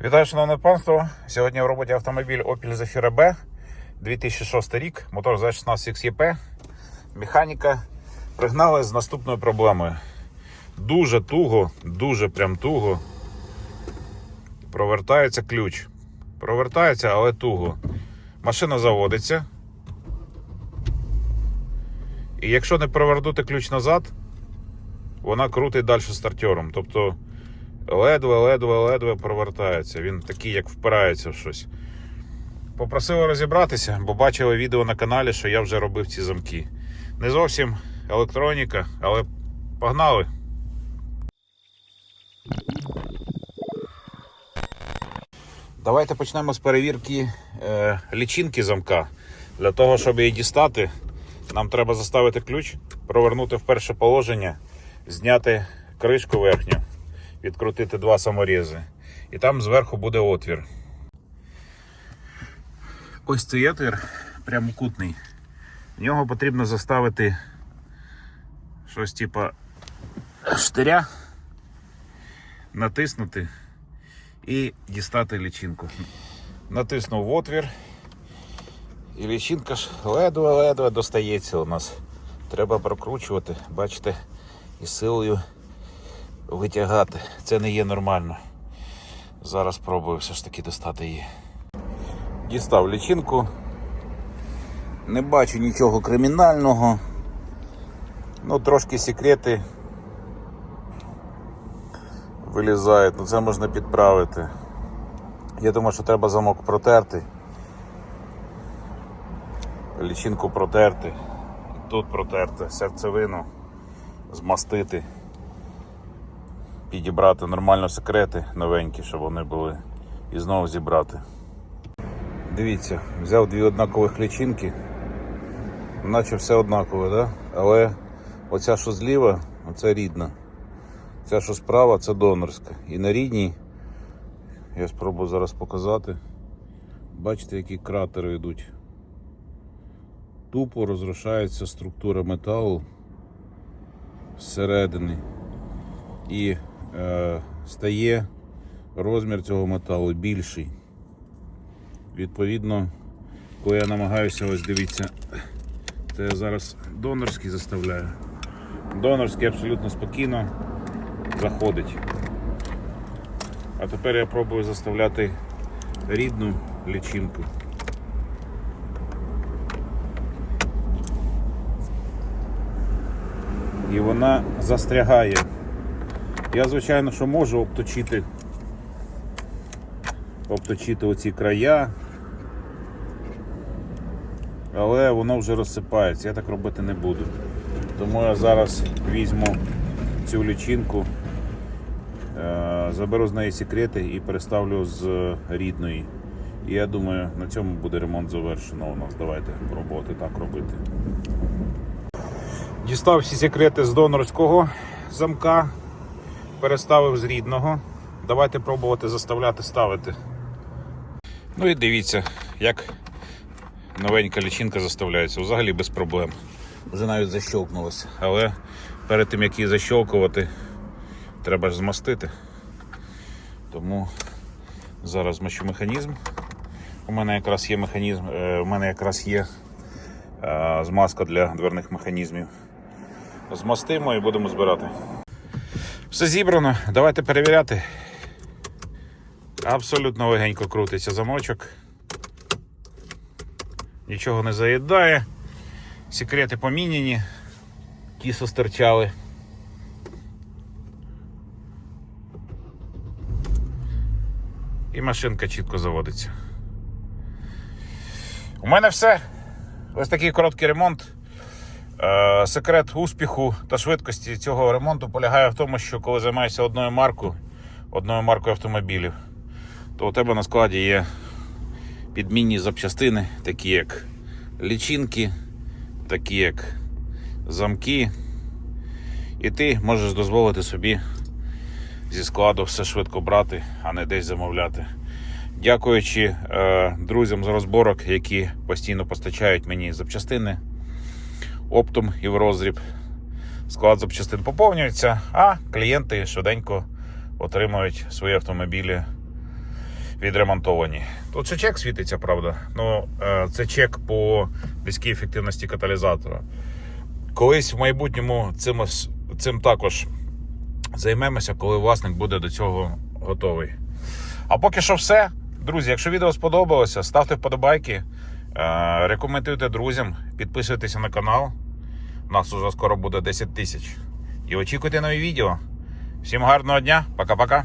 Вітаю, шановне панство. Сьогодні в роботі автомобіль Opel Zafira B 2006 рік, мотор Z16 XEP. Механіка пригнали з наступною проблемою. Дуже туго, дуже прям туго. Провертається ключ. Провертається, але туго. Машина заводиться. І якщо не провернути ключ назад, вона крутить далі стартером. Тобто ледве, ледве, ледве провертається. Він такий, як впирається в щось. Попросили розібратися, бо бачили відео на каналі, що я вже робив ці замки. Не зовсім електроніка, але погнали. Давайте почнемо з перевірки е, лічинки замка. Для того, щоб її дістати, нам треба заставити ключ, провернути в перше положення, зняти кришку верхню, відкрутити два саморізи. І там зверху буде отвір. Ось цей отвір прямокутний. В нього потрібно заставити щось типа штиря, натиснути і дістати лічинку. Натиснув в отвір. І лічинка ж ледве-ледве достається у нас. Треба прокручувати, бачите, і силою витягати. Це не є нормально. Зараз спробую все ж таки достати її. Дістав лічинку. Не бачу нічого кримінального. Ну, трошки секрети вилізають, ну це можна підправити. Я думаю, що треба замок протерти. Лічинку протерти, тут протерти, серцевину, змастити, підібрати нормально секрети новенькі, щоб вони були, і знову зібрати. Дивіться, взяв дві однакових лічинки, наче все однакове, да? але оця, що зліва, оце рідна. Ця, що справа, це донорська. І на рідній, я спробую зараз показати. Бачите, які кратери йдуть. Тупо розрушається структура металу зсередини. І стає розмір цього металу більший. Відповідно, коли я намагаюся, ось дивіться, це я зараз донорський заставляю. Донорський абсолютно спокійно заходить. А тепер я пробую заставляти рідну лічинку. І вона застрягає. Я, звичайно, що можу обточити, обточити оці края, але воно вже розсипається, я так робити не буду. Тому я зараз візьму цю лічинку, е, заберу з неї секрети і переставлю з рідної. І я думаю, на цьому буде ремонт завершено у нас. Давайте пробувати так робити. Дістав всі секрети з донорського замка, переставив з рідного. Давайте пробувати заставляти ставити. Ну і дивіться, як новенька лічинка заставляється. Взагалі без проблем. Вже навіть защолкнулося. Але перед тим як її защолкувати, треба ж змастити. Тому зараз змащу механізм. У мене якраз є механізм, е, у мене якраз є е, змазка для дверних механізмів. Змастимо і будемо збирати. Все зібрано, давайте перевіряти. Абсолютно легенько крутиться замочок. Нічого не заїдає. Секрети поміняні. Ті, що стирчали. І машинка чітко заводиться. У мене все. Ось такий короткий ремонт. Е, Секрет успіху та швидкості цього ремонту полягає в тому, що коли займаєшся одною маркою, одною маркою автомобілів, то у тебе на складі є підмінні запчастини, такі як лічинки, такі як замки. І ти можеш дозволити собі зі складу все швидко брати, а не десь замовляти. Дякуючи е, друзям з розборок, які постійно постачають мені запчастини оптом і в розріб. Склад запчастин поповнюється, а клієнти швиденько отримують свої автомобілі відремонтовані. Тут ще чек світиться, правда. Ну, е, це чек по низькій ефективності каталізатора. Колись в майбутньому цим, цим також займемося, коли власник буде до цього готовий. А поки що все. Друзі, якщо відео сподобалося, ставте вподобайки, рекомендуйте друзям, підписуйтеся на канал. У нас уже скоро буде 10 тисяч. І очікуйте нові відео. Всім гарного дня, пока-пока.